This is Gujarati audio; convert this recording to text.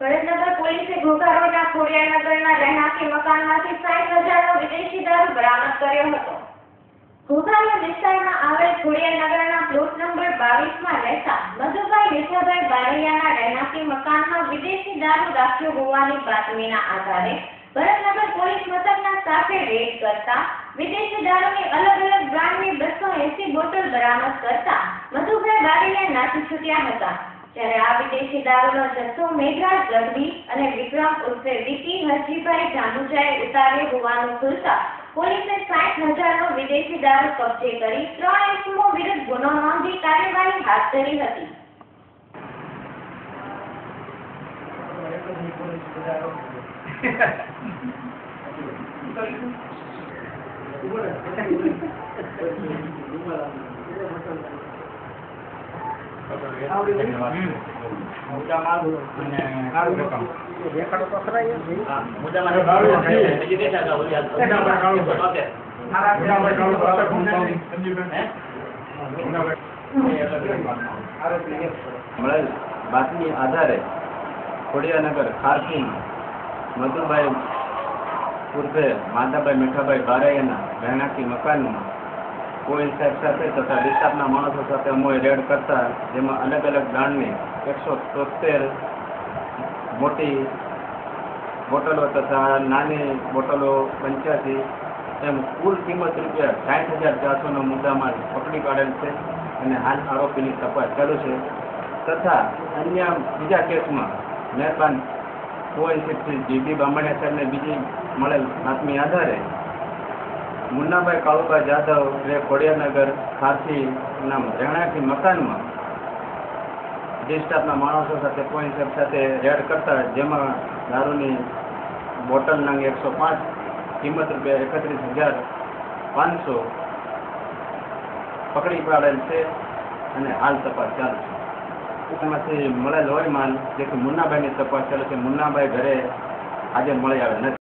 ભરતનગર પોલીસે ઘોઘા રોડના ખોડિયારનગરના રહેણાંકી મકાનમાંથી સાઠ હજારનો વિદેશી દારૂ બરામદ કર્યો હતો. ઘોઘાના વિસ્તારમાં આવેલ ખોડિયારનગરના પ્લોટ નંબર બાવીસમાં રહેતા મધુભાઈ મીઠાભાઈ બારૈયાના રહેણાંકી મકાનમાં વિદેશી દારૂ રાખ્યો હોવાની બાતમીના આધારે ભરતનગર પોલીસ મથકના સાથે રેડ કરતા વિદેશી દારૂની અલગ અલગ બ્રાન્ડની બસો એસી બોટલ બરામદ કરતા મધુભાઈ બારૈયા નાસી છૂટ્યા હતા. જ્યારે આ વિદેશી દારૂનો જથ્થો મેઘરાજ ગઢવી અને વિક્રમ ઉર્ફે વિકી હરજીભાઈ જાનુજાએ ઉતાર્યો હોવાનું ખુલતા પોલીસે સાઠ હજારનો વિદેશી દારૂ કબજે કરી ત્રણ ઇસમો વિરુદ્ધ ગુનો નોંધી કાર્યવાહી હાથ ધરી હતી મળેલ બાતમી આધારે ખોડિયાનગર ખારસી મધુભાઈ પૂર્વે માધાભાઈ મીઠાભાઈ બારૈયાના રહેણાંકી મકાનમાં કોઈ સાહેબ સાથે તથા વિસ્તારના માણસો સાથે અમોએ રેડ કરતા, જેમાં અલગ અલગ બ્રાન્ડની એકસો તોતેર મોટી બોટલો તથા નાની બોટલો પંચ્યાસી એમ કુલ કિંમત રૂપિયા સાઠ હજાર ચારસોનો મુદ્દામાલ પકડી પાડેલ છે અને હાલ આરોપીની તપાસ ચાલુ છે. તથા અન્ય બીજા કેસમાં મહેરબાન ઓએનસીપી જીબી બામણિયા સાહેબને બીજી મળેલ બાતમી આધારે મુન્નાભાઈ કાળુભાઈ જાદવ કોડિયાનગર ખોડિયાનગર નામ રહેણાંકી મકાનમાં ડિસ્ટાફના માણસો સાથે પોઈન્ટ સાથે રેડ કરતા જેમાં દારૂની બોટલ નંગ એકસો પાંચ, કિંમત રૂપિયા એકત્રીસ હજાર પાંચસો પકડી પાડેલ છે અને હાલ તપાસ ચાલુ છે. એમાંથી મળેલ હોય માલ, જેથી મુન્નાભાઈની તપાસ ચાલુ છે. મુન્નાભાઈ ઘરે આજે મળી આવે નથી.